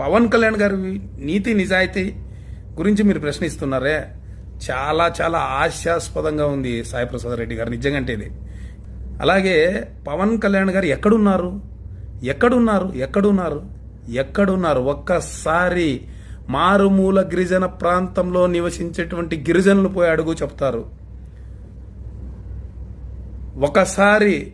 పవన్ కళ్యాణ్ గారి నీతి నిజాయితీ గురించి మీరు ప్రశ్నిస్తున్నారే. చాలా చాలా ఆశాస్పదంగా ఉంది సాయిప్రసాద్ రెడ్డి గారు నిజంగా అంటే ఇది. అలాగే పవన్ కళ్యాణ్ గారు ఎక్కడున్నారు? ఎక్కడున్నారు? ఎక్కడున్నారు? ఎక్కడున్నారు? ఒక్కసారి మారుమూల గిరిజన ప్రాంతంలో నివసించేటువంటి గిరిజనులు పోయి అడుగు చెప్తారు. ఒకసారి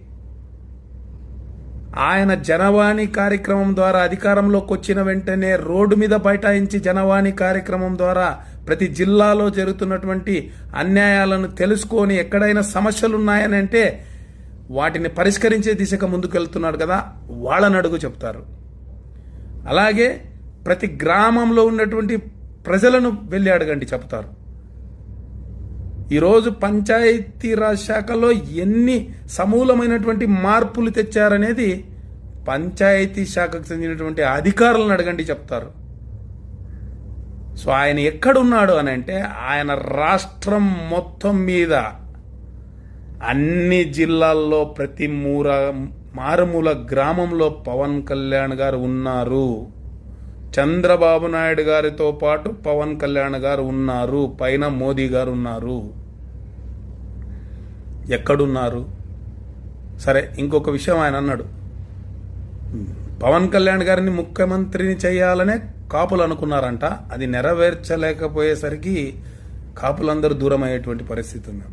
ఆయన జనవాణి కార్యక్రమం ద్వారా అధికారంలోకి వచ్చిన వెంటనే రోడ్డు మీద బైఠాయించి జనవాణి కార్యక్రమం ద్వారా ప్రతి జిల్లాలో జరుగుతున్నటువంటి అన్యాయాలను తెలుసుకొని ఎక్కడైనా సమస్యలు ఉన్నాయని అంటే వాటిని పరిష్కరించే దిశగా ముందుకెళ్తున్నాడు కదా వాళ్ళని అడుగు చెప్తారు. అలాగే ప్రతి గ్రామంలో ఉన్నటువంటి ప్రజలను వెళ్ళి అడగండి చెప్తారు. ఈరోజు పంచాయతీరాజ్ శాఖలో ఎన్ని సమూలమైనటువంటి మార్పులు తెచ్చారనేది పంచాయతీ శాఖకు చెందినటువంటి అధికారులను అడగండి చెప్తారు. సో ఆయన ఎక్కడున్నాడు అని అంటే ఆయన రాష్ట్రం మొత్తం మీద అన్ని జిల్లాల్లో ప్రతి మూర మారుమూల గ్రామంలో పవన్ కళ్యాణ్ గారు ఉన్నారు. చంద్రబాబు నాయుడు గారితో పాటు పవన్ కళ్యాణ్ గారు ఉన్నారు. పైన మోదీ గారు ఉన్నారు. ఎక్కడున్నారు? సరే ఇంకొక విషయం ఆయన అన్నాడు. పవన్ కళ్యాణ్ గారిని ముఖ్యమంత్రిని చేయాలనే కాపులు అనుకున్నారంట. అది నెరవేర్చలేకపోయేసరికి కాపులందరూ దూరం అయ్యేటువంటి పరిస్థితి ఉంది.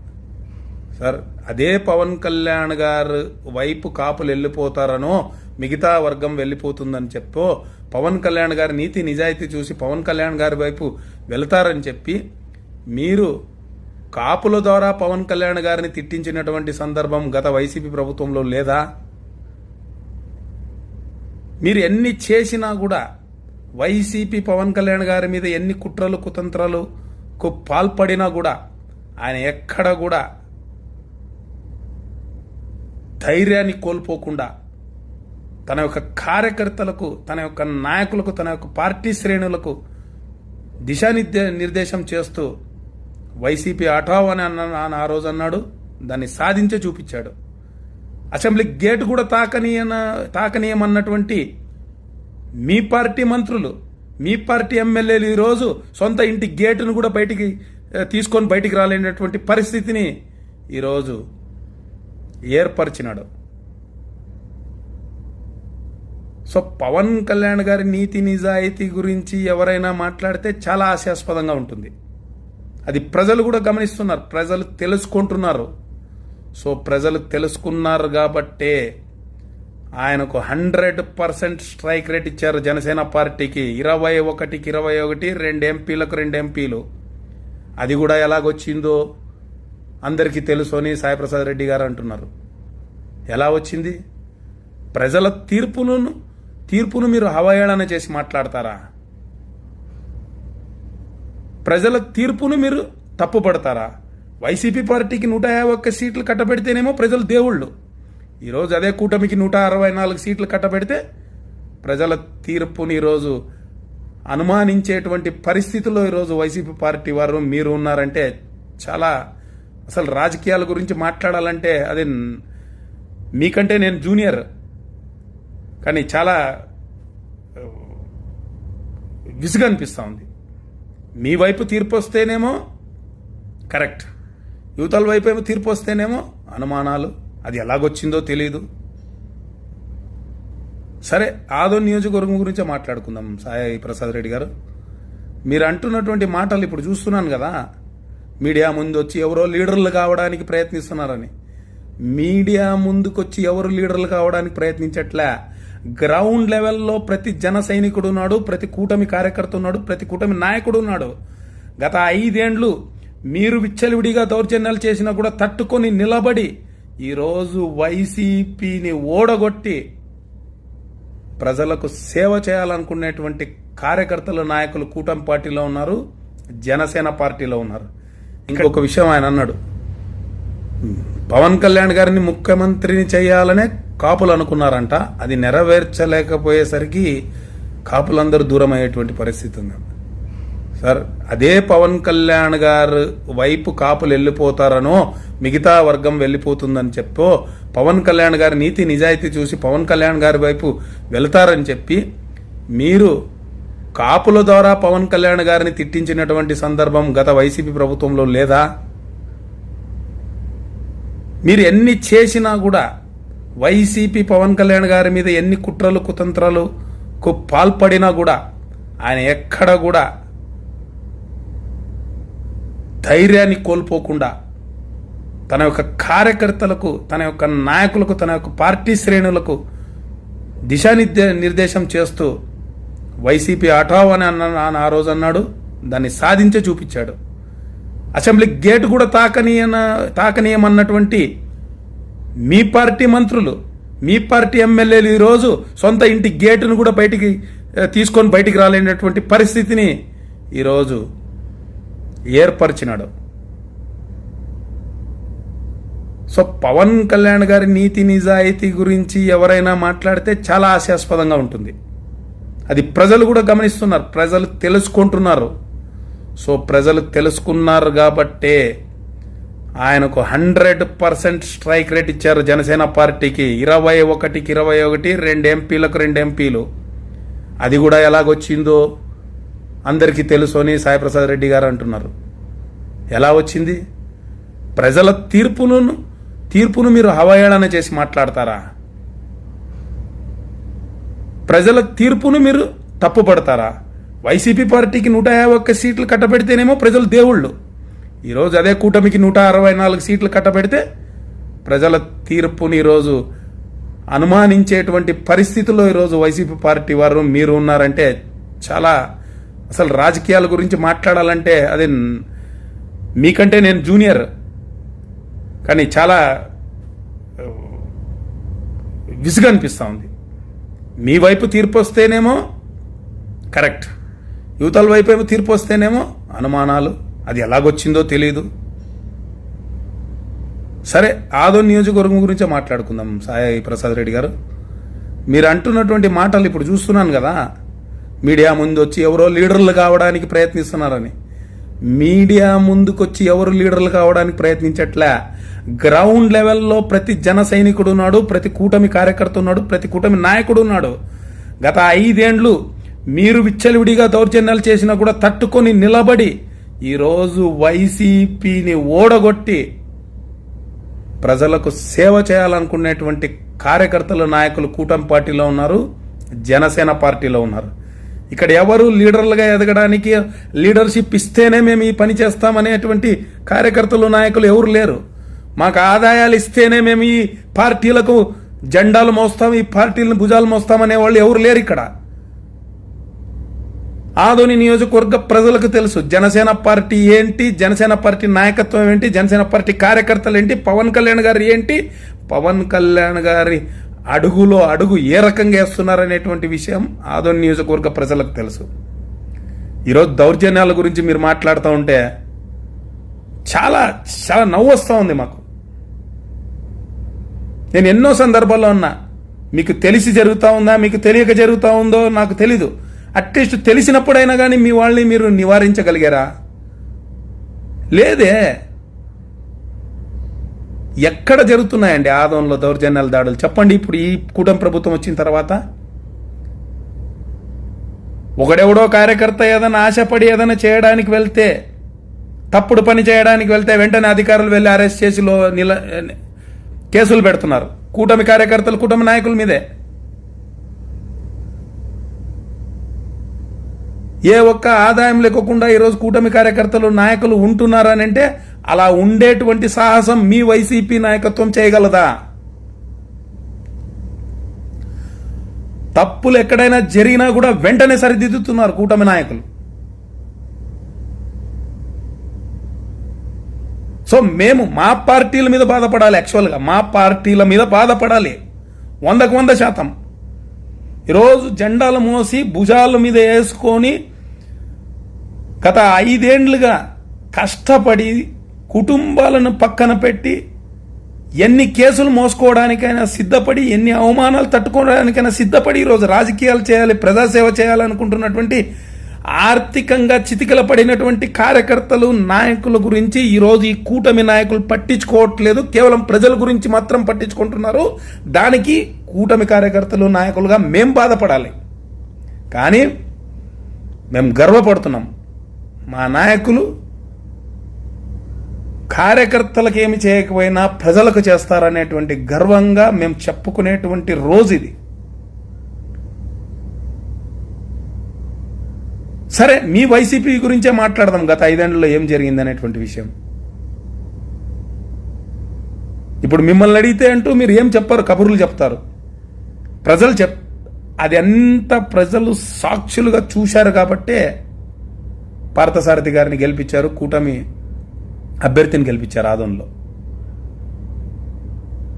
సార్ అదే పవన్ కళ్యాణ్ గారు వైపు కాపులు వెళ్ళిపోతారనో మిగతా వర్గం వెళ్ళిపోతుందని చెప్పో పవన్ కళ్యాణ్ గారి నీతి నిజాయితీ చూసి పవన్ కళ్యాణ్ గారి వైపు వెళతారని చెప్పి మీరు కాపుల ద్వారా పవన్ కళ్యాణ్ గారిని తిట్టించినటువంటి సందర్భం గత వైసీపీ ప్రభుత్వంలో లేదా? మీరు ఎన్ని చేసినా కూడా వైసీపీ పవన్ కళ్యాణ్ గారి మీద ఎన్ని కుట్రలు కుతంత్రాలకు పాల్పడినా కూడా ఆయన ఎక్కడ కూడా ధైర్యాన్ని కోల్పోకుండా తన యొక్క కార్యకర్తలకు తన యొక్క నాయకులకు తన యొక్క పార్టీ శ్రేణులకు దిశానిర్దే నిర్దేశం చేస్తూ వైసీపీ అటావ్ అని అన్న ఆ రోజు అన్నాడు దాన్ని సాధించే చూపించాడు. అసెంబ్లీ గేట్ కూడా తాకనీయన తాకనీయమన్నటువంటి మీ పార్టీ మంత్రులు మీ పార్టీ ఎమ్మెల్యేలు ఈరోజు సొంత ఇంటి గేటును కూడా బయటికి తీసుకొని బయటికి రాలేనటువంటి పరిస్థితిని ఈరోజు ఏర్పరిచినాడు. సో పవన్ కళ్యాణ్ గారి నీతి నిజాయితీ గురించి ఎవరైనా మాట్లాడితే చాలా ఆశాస్పదంగా ఉంటుంది. అది ప్రజలు కూడా గమనిస్తున్నారు. ప్రజలు తెలుసుకుంటున్నారు. సో ప్రజలు తెలుసుకున్నారు కాబట్టే ఆయనకు హండ్రెడ్ పర్సెంట్ స్ట్రైక్ రేట్ ఇచ్చారు జనసేన పార్టీకి. ఇరవై ఒకటికి ఇరవై ఒకటి రెండు ఎంపీలకు రెండు ఎంపీలు. అది కూడా ఎలాగొచ్చిందో అందరికీ తెలుసు అని సాయిప్రసాద్ రెడ్డి గారు అంటున్నారు. ఎలా వచ్చింది? ప్రజల తీర్పును తీర్పును మీరు హవహేళన చేసి మాట్లాడతారా? ప్రజల తీర్పును మీరు తప్పుపడతారా? వైసీపీ పార్టీకి నూట యాభై ఒక్క సీట్లు కట్టబెడితేనేమో ప్రజలు దేవుళ్ళు. ఈరోజు అదే కూటమికి నూట అరవై నాలుగు సీట్లు కట్టబెడితే ప్రజల తీర్పుని ఈరోజు అనుమానించేటువంటి పరిస్థితుల్లో ఈరోజు వైసీపీ పార్టీ వారు మీరు ఉన్నారంటే చాలా అసలు రాజకీయాల గురించి మాట్లాడాలంటే అది మీకంటే నేను జూనియర్. కానీ చాలా ఆ, విసుగు అనిపిస్తూ ఉంది. మీ వైపు తీర్పు వస్తేనేమో కరెక్ట్. యువతల వైపు ఏమో తీర్పు వస్తేనేమో అనుమానాలు. అది ఎలాగొచ్చిందో తెలియదు సరే ఆదో నియోజకవర్గం గురించే మాట్లాడుకుందాం సాయి ప్రసాద్ రెడ్డి గారు. మీరు అంటున్నటువంటి మాటలు ఇప్పుడు చూస్తున్నాను కదా. మీడియా ముందు వచ్చి ఎవరో లీడర్లు కావడానికి ప్రయత్నిస్తున్నారని. మీడియా ముందుకొచ్చి ఎవరు లీడర్లు కావడానికి ప్రయత్నించట్లే. గ్రౌండ్ లెవెల్లో ప్రతి జన సైనికుడు ఉన్నాడు ప్రతి కూటమి కార్యకర్త ఉన్నాడు ప్రతి కూటమి నాయకుడు ఉన్నాడు. గత ఐదేండ్లు మీరు విచ్చలవిడిగా దౌర్జన్యాలు చేసినా కూడా తట్టుకొని నిలబడి ఈరోజు వైసీపీని ఓడగొట్టి ప్రజలకు సేవ చేయాలనుకునేటువంటి కార్యకర్తలు నాయకులు కూటమి పార్టీలో ఉన్నారు జనసేన పార్టీలో ఉన్నారు. ఇంకొక విషయం ఆయన అన్నాడు. పవన్ కళ్యాణ్ గారిని ముఖ్యమంత్రిని చేయాలనే కాపులు అనుకున్నారంట. అది నెరవేర్చలేకపోయేసరికి కాపులందరూ దూరం అయ్యేటువంటి పరిస్థితి ఉంది. సార్ అదే పవన్ కళ్యాణ్ గారు వైపు కాపులు వెళ్ళిపోతారనో మిగతా వర్గం వెళ్ళిపోతుందని చెప్పో పవన్ కళ్యాణ్ గారి నీతి నిజాయితీ చూసి పవన్ కళ్యాణ్ గారి వైపు వెళ్తారని చెప్పి మీరు కాపుల ద్వారా పవన్ కళ్యాణ్ గారిని తిట్టించినటువంటి సందర్భం గత వైసీపీ ప్రభుత్వంలో లేదా? మీరు ఎన్ని చేసినా కూడా వైసీపీ పవన్ కళ్యాణ్ గారి మీద ఎన్ని కుట్రలు కుతంత్రాలకు పాల్పడినా కూడా ఆయన ఎక్కడ కూడా ధైర్యాన్ని కోల్పోకుండా తన యొక్క కార్యకర్తలకు తన యొక్క నాయకులకు తన యొక్క పార్టీ శ్రేణులకు దిశానిర్దే నిర్దేశం చేస్తూ వైసీపీ అటావ్ అని అన్న ఆ రోజు అన్నాడు దాన్ని సాధించే చూపించాడు. అసెంబ్లీ గేట్ కూడా తాకనీయన తాకనీయమన్నటువంటి మీ పార్టీ మంత్రులు మీ పార్టీ ఎమ్మెల్యేలు ఈరోజు సొంత ఇంటి గేటును కూడా బయటికి తీసుకొని బయటికి రాలేనటువంటి పరిస్థితిని ఈరోజు ఏర్పరిచినాడు. సో పవన్ కళ్యాణ్ గారి నీతి నిజాయితీ గురించి ఎవరైనా మాట్లాడితే చాలా హాస్యాస్పదంగా ఉంటుంది. అది ప్రజలు కూడా గమనిస్తున్నారు ప్రజలు తెలుసుకుంటున్నారు. సో ప్రజలు తెలుసుకున్నారు కాబట్టే ఆయనకు హండ్రెడ్ పర్సెంట్ స్ట్రైక్ రేట్ ఇచ్చారు జనసేన పార్టీకి. ఇరవై ఒకటికి ఇరవై ఒకటి రెండు ఎంపీలకు రెండు ఎంపీలు. అది కూడా ఎలాగొచ్చిందో అందరికీ తెలుసు అని సాయిప్రసాద్ రెడ్డి గారు అంటున్నారు. ఎలా వచ్చింది? ప్రజల తీర్పును తీర్పును మీరు హవాయేళన చేసి మాట్లాడతారా? ప్రజల తీర్పును మీరు తప్పుపడతారా? వైసీపీ పార్టీకి నూట యాభై ఒక్క సీట్లు కట్టబెడితేనేమో ప్రజలు దేవుళ్ళు. ఈరోజు అదే కూటమికి నూట అరవై నాలుగు సీట్లు కట్టబెడితే ప్రజల తీర్పుని ఈరోజు అనుమానించేటువంటి పరిస్థితుల్లో ఈరోజు వైసీపీ పార్టీ వారు మీరు ఉన్నారంటే చాలా అసలు రాజకీయాల గురించి మాట్లాడాలంటే అది మీకంటే నేను జూనియర్. కానీ చాలా ఆ, విసుగు అనిపిస్తూ ఉంది. మీ వైపు తీర్పు వస్తేనేమో కరెక్ట్. యువతల వైపు ఏమో తీర్పు వస్తేనేమో అనుమానాలు. అది ఎలాగొచ్చిందో తెలియదు సరే ఆదో నియోజకవర్గం గురించే మాట్లాడుకుందాం సాయి ప్రసాద్ రెడ్డి గారు. మీరు అంటున్నటువంటి మాటలు ఇప్పుడు చూస్తున్నాను కదా. మీడియా ముందు వచ్చి ఎవరో లీడర్లు కావడానికి ప్రయత్నిస్తున్నారని. మీడియా ముందుకొచ్చి ఎవరు లీడర్లు కావడానికి ప్రయత్నించట్లే. గ్రౌండ్ లెవెల్లో ప్రతి జన సైనికుడు ఉన్నాడు ప్రతి కూటమి కార్యకర్త ఉన్నాడు ప్రతి కూటమి నాయకుడు ఉన్నాడు గత ఐదేండ్లు మీరు విచ్చలవిడిగా దౌర్జన్యాలు చేసినా కూడా తట్టుకొని నిలబడి ఈరోజు వైసీపీని ఓడగొట్టి ప్రజలకు సేవ చేయాలనుకునేటువంటి కార్యకర్తలు నాయకులు కూటమి పార్టీలో ఉన్నారు జనసేన పార్టీలో ఉన్నారు. ఇక్కడ ఎవరు లీడర్లుగా ఎదగడానికి లీడర్షిప్ ఇస్తేనే మేము ఈ పని చేస్తామనేటువంటి కార్యకర్తలు నాయకులు ఎవరు లేరు. మాకు ఆదాయాలు ఇస్తేనే మేము ఈ పార్టీలకు జెండాలు మోస్తాం ఈ పార్టీలను భుజాలు మోస్తామనే వాళ్ళు ఎవరు లేరు ఇక్కడ. ఆదోని నియోజకవర్గ ప్రజలకు తెలుసు. జనసేన పార్టీ ఏంటి? జనసేన పార్టీ నాయకత్వం ఏంటి? జనసేన పార్టీ కార్యకర్తలు ఏంటి? పవన్ కళ్యాణ్ గారు ఏంటి? పవన్ కళ్యాణ్ గారి అడుగులో అడుగు ఏ రకంగా వేస్తున్నారనేటువంటి విషయం ఆదోని నియోజకవర్గ ప్రజలకు తెలుసు. ఈరోజు దౌర్జన్యాల గురించి మీరు మాట్లాడుతూ ఉంటే చాలా చాలా నవ్వు వస్తూ ఉంది మాకు. నేను ఎన్నో సందర్భాల్లో ఉన్నా మీకు తెలిసి జరుగుతూ ఉందా? మీకు తెలియక జరుగుతూ ఉందో నాకు తెలీదు. అట్లీస్ట్ తెలిసినప్పుడైనా కానీ మీ వాళ్ళని మీరు నివారించగలిగారా? లేదే. ఎక్కడ జరుగుతున్నాయండి ఆదంలో దౌర్జన్యాల దాడులు? చెప్పండి ఇప్పుడు ఈ కూటమి ప్రభుత్వం వచ్చిన తర్వాత. ఒకడెవడో కార్యకర్త ఏదైనా ఆశపడి ఏదైనా చేయడానికి వెళ్తే తప్పుడు పని చేయడానికి వెళ్తే వెంటనే అధికారులు వెళ్ళి అరెస్ట్ చేసి నిల కేసులు పెడుతున్నారు. కూటమి కార్యకర్తలు కూటమి నాయకుల మీదే. ఏ ఒక్క ఆదాయం లేకుండా ఈరోజు కూటమి కార్యకర్తలు నాయకులు ఉంటున్నారని అంటే అలా ఉండేటువంటి సాహసం మీ వైసీపీ నాయకత్వం చేయగలదా? తప్పులు ఎక్కడైనా జరిగినా కూడా వెంటనే సరిదిద్దుతున్నారు కూటమి నాయకులు. సో మేము మా పార్టీల మీద బాధపడాలి యాక్చువల్గా మా పార్టీల మీద బాధపడాలి. వందకు వంద శాతం. ఈరోజు జెండాలు మోసి భుజాల మీద వేసుకొని గత ఐదేండ్లుగా కష్టపడి కుటుంబాలను పక్కన పెట్టి ఎన్ని కేసులు మోసుకోవడానికైనా సిద్ధపడి ఎన్ని అవమానాలు తట్టుకోవడానికైనా సిద్ధపడి ఈరోజు రాజకీయాలు చేయాలి ప్రజాసేవ చేయాలనుకుంటున్నటువంటి ఆర్థికంగా చితికల పడినటువంటి కార్యకర్తలు నాయకుల గురించి ఈరోజు ఈ కూటమి నాయకులు పట్టించుకోవట్లేదు. కేవలం ప్రజల గురించి మాత్రం పట్టించుకుంటున్నారు. దానికి కూటమి కార్యకర్తలు నాయకులుగా మేం బాధపడాలి. కానీ మేము గర్వపడుతున్నాం. మా నాయకులు కార్యకర్తలకు ఏమి చేయకపోయినా ప్రజలకు చేస్తారనేటువంటి గర్వంగా మేము చెప్పుకునేటువంటి రోజు ఇది. సరే మీ వైసీపీ గురించే మాట్లాడదాం. గత ఐదేళ్ళలో ఏం జరిగింది అనేటువంటి విషయం. ఇప్పుడు మిమ్మల్ని అడిగితే అంటూ మీరు ఏం చెప్పారు? కబుర్లు చెప్తారు. ప్రజలు చెప్ అది అంత ప్రజలు సాక్షులుగా చూశారు కాబట్టే పార్థసారథి గారిని గెలిపించారు కూటమి అభ్యర్థిని గెలిపించారు ఆదంలో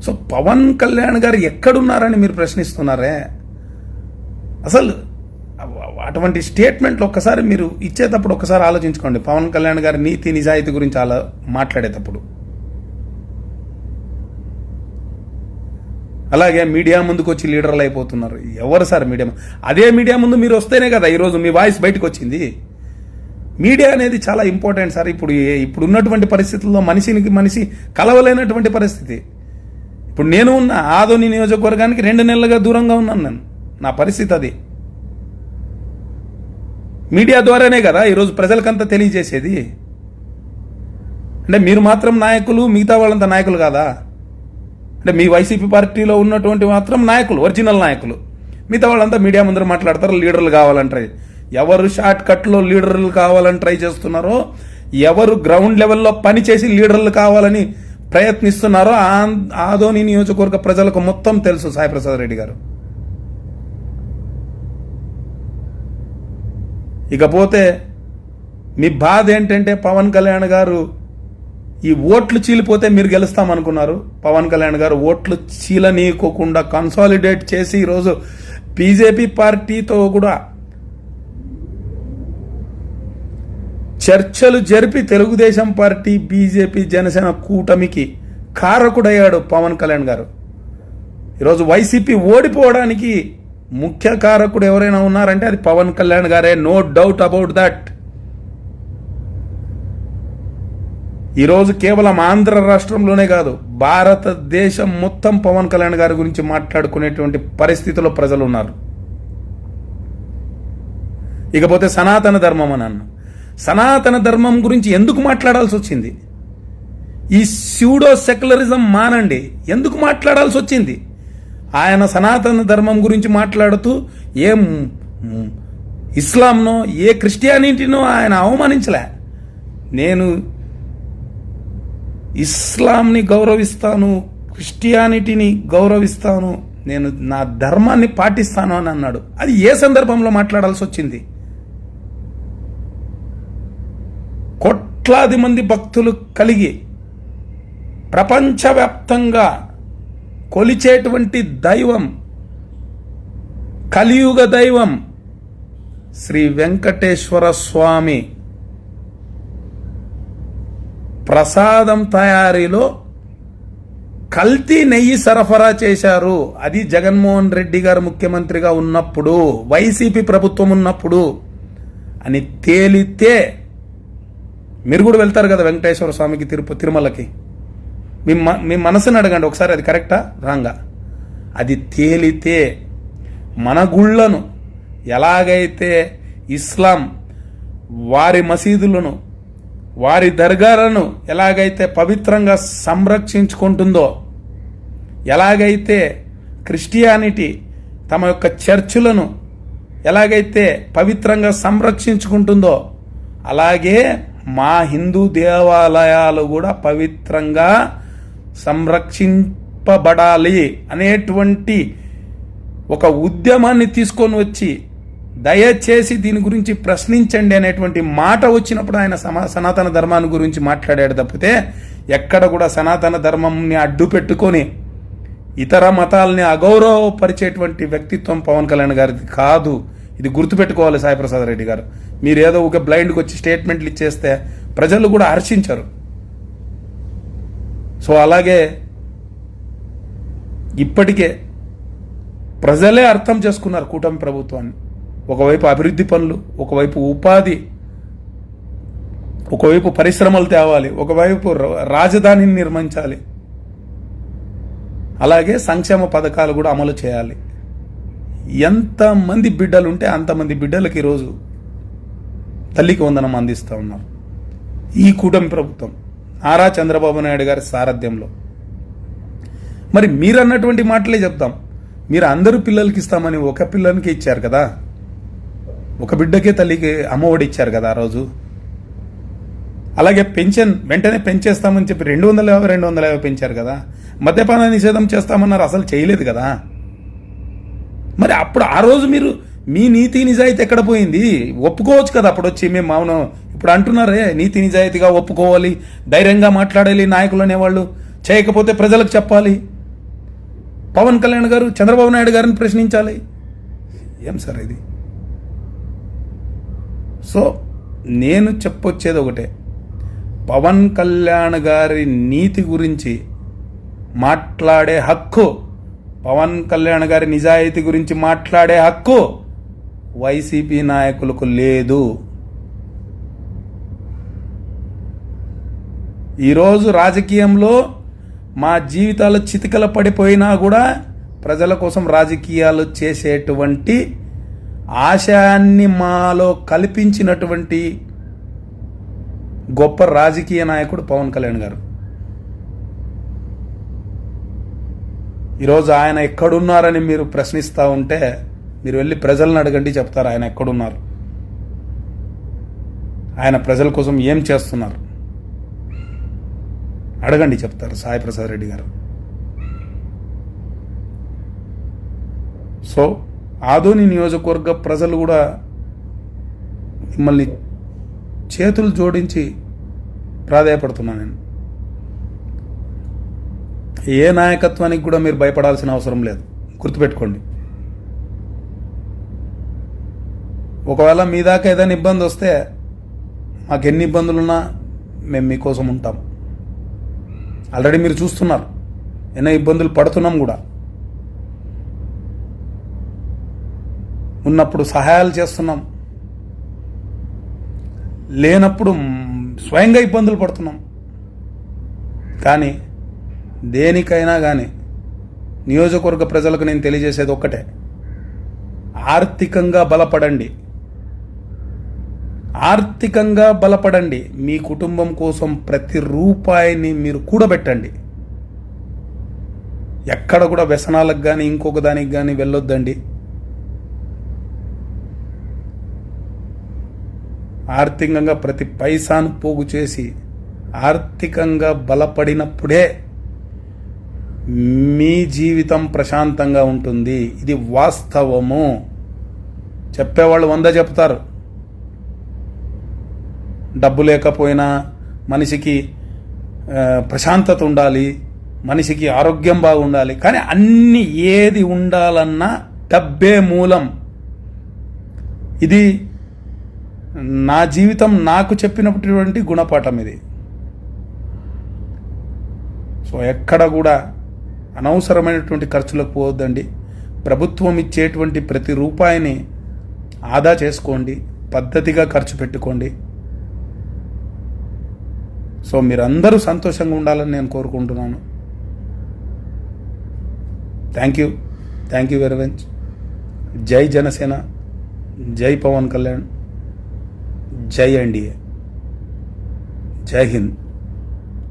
సో పవన్ కళ్యాణ్ గారు ఎక్కడున్నారని మీరు ప్రశ్నిస్తున్నారే? అసలు అటువంటి స్టేట్మెంట్లు ఒక్కసారి మీరు ఇచ్చేటప్పుడు ఒకసారి ఆలోచించుకోండి. పవన్ కళ్యాణ్ గారి నీతి నిజాయితీ గురించి అలా మాట్లాడేటప్పుడు. అలాగే మీడియా ముందుకు వచ్చి లీడర్లు అయిపోతున్నారు. ఎవరు సార్ మీడియా అదే మీడియా ముందు మీరు వస్తేనే కదా ఈరోజు మీ వాయిస్ బయటకు వచ్చింది మీడియా అనేది చాలా ఇంపార్టెంట్ సార్. ఇప్పుడు ఇప్పుడు ఉన్నటువంటి పరిస్థితుల్లో మనిషికి మనిషి కలవలేనటువంటి పరిస్థితి. ఇప్పుడు నేను ఉన్న ఆదోని నియోజకవర్గానికి రెండు నెలలుగా దూరంగా ఉన్నాను నేను. నా పరిస్థితి అది. మీడియా ద్వారానే కదా ఈరోజు ప్రజలకంతా తెలియజేసేది. అంటే మీరు మాత్రం నాయకులు మిగతా వాళ్ళంతా నాయకులు కాదా? అంటే మీ వైసీపీ పార్టీలో ఉన్నటువంటి మాత్రం నాయకులు ఒరిజినల్ నాయకులు. మిగతా వాళ్ళంతా మీడియా ముందర మాట్లాడతారు లీడర్లు కావాలని ట్రై ఎవరు షార్ట్ కట్లో లీడర్లు కావాలని ట్రై చేస్తున్నారో ఎవరు గ్రౌండ్ లెవెల్లో పనిచేసి లీడర్లు కావాలని ప్రయత్నిస్తున్నారో ఆధోని ఆదోని నియోజకవర్గ ప్రజలకు మొత్తం తెలుసు సాయిప్రసాద్ రెడ్డి గారు. ఇకపోతే మీ బాధ ఏంటంటే పవన్ కళ్యాణ్ గారు ఈ ఓట్లు చీలిపోతే మీరు గెలుస్తామనుకున్నారు. పవన్ కళ్యాణ్ గారు ఓట్లు చీలనీయకోకుండా కన్సాలిడేట్ చేసి ఈరోజు బీజేపీ పార్టీతో కూడా చర్చలు జరిపి తెలుగుదేశం పార్టీ బీజేపీ జనసేన కూటమికి కారకుడయ్యాడు పవన్ కళ్యాణ్ గారు. ఈరోజు వైసీపీ ఓడిపోవడానికి ముఖ్య కారకుడు ఎవరైనా ఉన్నారంటే అది పవన్ కళ్యాణ్ గారే. నో డౌట్ అబౌట్ దట్ ఈరోజు కేవలం ఆంధ్ర రాష్ట్రంలోనే కాదు భారతదేశం మొత్తం పవన్ కళ్యాణ్ గారి గురించి మాట్లాడుకునేటువంటి పరిస్థితిలో ప్రజలు ఉన్నారు. ఇకపోతే సనాతన ధర్మం అని అన్న. సనాతన ధర్మం గురించి ఎందుకు మాట్లాడాల్సి వచ్చింది? ఈ స్యూడో సెక్యులరిజం మానండి ఎందుకు మాట్లాడాల్సి వచ్చింది? ఆయన సనాతన ధర్మం గురించి మాట్లాడుతూ ఏం ఇస్లాంనో ఏ క్రిస్టియానిటీనో ఆయన అవమానించలే. నేను ఇస్లాంని గౌరవిస్తాను క్రిస్టియానిటీని గౌరవిస్తాను నేను నా ధర్మాన్ని పాటిస్తాను అని అన్నాడు. అది ఏ సందర్భంలో మాట్లాడాల్సి వచ్చింది? కోట్లాది మంది భక్తులు కలిగి ప్రపంచవ్యాప్తంగా కొలిచేటువంటి దైవం కలియుగ దైవం శ్రీ వెంకటేశ్వర స్వామి. ప్రసాదం తయారీలో కల్తీ నెయ్యి సరఫరా చేశారు. అది జగన్మోహన్ రెడ్డి గారు ముఖ్యమంత్రిగా ఉన్నప్పుడు వైసీపీ ప్రభుత్వం ఉన్నప్పుడు అని తేలితే మీరు కూడా వెళ్తారు కదా వెంకటేశ్వర స్వామికి తిరుపతి తిరుమలకి? మీ మీ మనసుని అడగండి ఒకసారి అది కరెక్టా? రాంగా. అది తేలితే మన గుళ్ళను ఎలాగైతే ఇస్లాం వారి మసీదులను వారి దర్గాలను ఎలాగైతే పవిత్రంగా సంరక్షించుకుంటుందో ఎలాగైతే క్రిస్టియానిటీ తమ యొక్క చర్చులను ఎలాగైతే పవిత్రంగా సంరక్షించుకుంటుందో అలాగే మా హిందూ దేవాలయాలు కూడా పవిత్రంగా సంరక్షింపబడాలి అనేటువంటి ఒక ఉద్యమాన్ని తీసుకొని వచ్చి దయచేసి దీని గురించి ప్రశ్నించండి అనేటువంటి మాట వచ్చినప్పుడు ఆయన సమా సనాతన ధర్మాన్ని గురించి మాట్లాడాడు తప్పితే ఎక్కడ కూడా సనాతన ధర్మంని అడ్డు పెట్టుకొని ఇతర మతాలని అగౌరవపరిచేటువంటి వ్యక్తిత్వం పవన్ కళ్యాణ్ గారిది కాదు. ఇది గుర్తుపెట్టుకోవాలి సాయిప్రసాద్ రెడ్డి గారు. మీరు ఏదో ఒక బ్లైండ్కి వచ్చి స్టేట్మెంట్లు ఇచ్చేస్తే ప్రజలు కూడా హర్షించరు. సో అలాగే ఇప్పటికే ప్రజలే అర్థం చేసుకున్నారు కూటమి ప్రభుత్వాన్ని. ఒకవైపు అభివృద్ధి పనులు ఒకవైపు ఉపాధి ఒకవైపు పరిశ్రమలు తేవాలి ఒకవైపు రాజధానిని నిర్మించాలి. అలాగే సంక్షేమ పథకాలు కూడా అమలు చేయాలి. ఎంతమంది బిడ్డలు ఉంటే అంతమంది బిడ్డలకి ఈరోజు తల్లికి వందనం అందిస్తూ ఉన్నారు ఈ కూటమి ప్రభుత్వం నారా చంద్రబాబు నాయుడు గారి సారథ్యంలో. మరి మీరు అన్నటువంటి మాటలే చెప్తాం. మీరు అందరూ పిల్లలకి ఇస్తామని ఒక పిల్లలకి ఇచ్చారు కదా? ఒక బిడ్డకే తల్లికి అమ్మఒడి ఇచ్చారు కదా ఆ రోజు. అలాగే పెన్షన్ వెంటనే పెంచేస్తామని చెప్పి రెండు వందల యాభై రెండు వందల యాభై పెంచారు కదా. మద్యపాన నిషేధం చేస్తామన్నారు అసలు చేయలేదు కదా. మరి అప్పుడు ఆ రోజు మీరు మీ నీతి నిజాయితీ ఎక్కడ పోయింది? ఒప్పుకోవచ్చు కదా అప్పుడు వచ్చి మేము అవును ఇప్పుడు అంటున్నారే నీతి నిజాయితీగా ఒప్పుకోవాలి ధైర్యంగా మాట్లాడాలి నాయకులు అనేవాళ్ళు చేయకపోతే ప్రజలకు చెప్పాలి. పవన్ కళ్యాణ్ గారు చంద్రబాబు నాయుడు గారిని ప్రశ్నించాలి. ఏం సార్ ఇది? సో నేను చెప్పొచ్చేది ఒకటే. పవన్ కళ్యాణ్ గారి నీతి గురించి మాట్లాడే హక్కు పవన్ కళ్యాణ్ గారి నిజాయితీ గురించి మాట్లాడే హక్కు వైసీపీ నాయకులకు లేదు. ఈరోజు రాజకీయంలో మా జీవితాలు చితికల పడిపోయినా కూడా ప్రజల కోసం రాజకీయాలు చేసేటువంటి ఆశయాన్ని మాలో కల్పించినటువంటి గొప్ప రాజకీయ నాయకుడు పవన్ కళ్యాణ్ గారు. ఈరోజు ఆయన ఎక్కడున్నారని మీరు ప్రశ్నిస్తూ ఉంటే మీరు వెళ్ళి ప్రజలను అడగండి చెప్తారు ఆయన ఎక్కడున్నారు. ఆయన ప్రజల కోసం ఏం చేస్తున్నారు? అడగండి చెప్తారు సాయి ప్రసాద్ రెడ్డి గారు. సో ఆదోని నియోజకవర్గ ప్రజలు కూడా మిమ్మల్ని చేతులు జోడించి ప్రాధాయపడుతున్నా నేను. ఏ నాయకత్వానికి కూడా మీరు భయపడాల్సిన అవసరం లేదు. గుర్తుపెట్టుకోండి. ఒకవేళ మీ దాకా ఏదైనా ఇబ్బంది వస్తే మాకు ఎన్ని ఇబ్బందులున్నా మేము మీకోసం ఉంటాం. ఆల్రెడీ మీరు చూస్తున్నారు. ఎన్నో ఇబ్బందులు పడుతున్నాం కూడా. ఉన్నప్పుడు సహాయాలు చేస్తున్నాం. లేనప్పుడు స్వయంగా ఇబ్బందులు పడుతున్నాం. కానీ దేనికైనా కానీ నియోజకవర్గ ప్రజలకు నేను తెలియజేసేది ఒక్కటే. ఆర్థికంగా బలపడండి. ఆర్థికంగా బలపడండి. మీ కుటుంబం కోసం ప్రతి రూపాయిని మీరు కూడబెట్టండి. ఎక్కడ కూడా వ్యసనాలకు కానీ ఇంకొక దానికి కానీ వెళ్ళొద్దండి. ఆర్థికంగా ప్రతి పైసాను పోగు చేసి ఆర్థికంగా బలపడినప్పుడే మీ జీవితం ప్రశాంతంగా ఉంటుంది. ఇది వాస్తవము. చెప్పేవాళ్ళు వంద చెప్తారు. డబ్బు లేకపోయినా మనిషికి ప్రశాంతత ఉండాలి మనిషికి ఆరోగ్యం బాగుండాలి. కానీ అన్ని ఏది ఉండాలన్నా డబ్బే మూలం. ఇది నా జీవితం నాకు చెప్పినటువంటి గుణపాఠం ఇది. సో ఎక్కడ కూడా అనవసరమైనటువంటి ఖర్చులకు పోవద్దండి. ప్రభుత్వం ఇచ్చేటువంటి ప్రతి రూపాయిని ఆదా చేసుకోండి పద్ధతిగా ఖర్చు పెట్టుకోండి. సో మీరందరూ సంతోషంగా ఉండాలని నేను కోరుకుంటున్నాను. Thank you. Thank you very much. జై జనసేన. జై పవన్ కళ్యాణ్. జై ఎన్డీఏ. జై హింద్.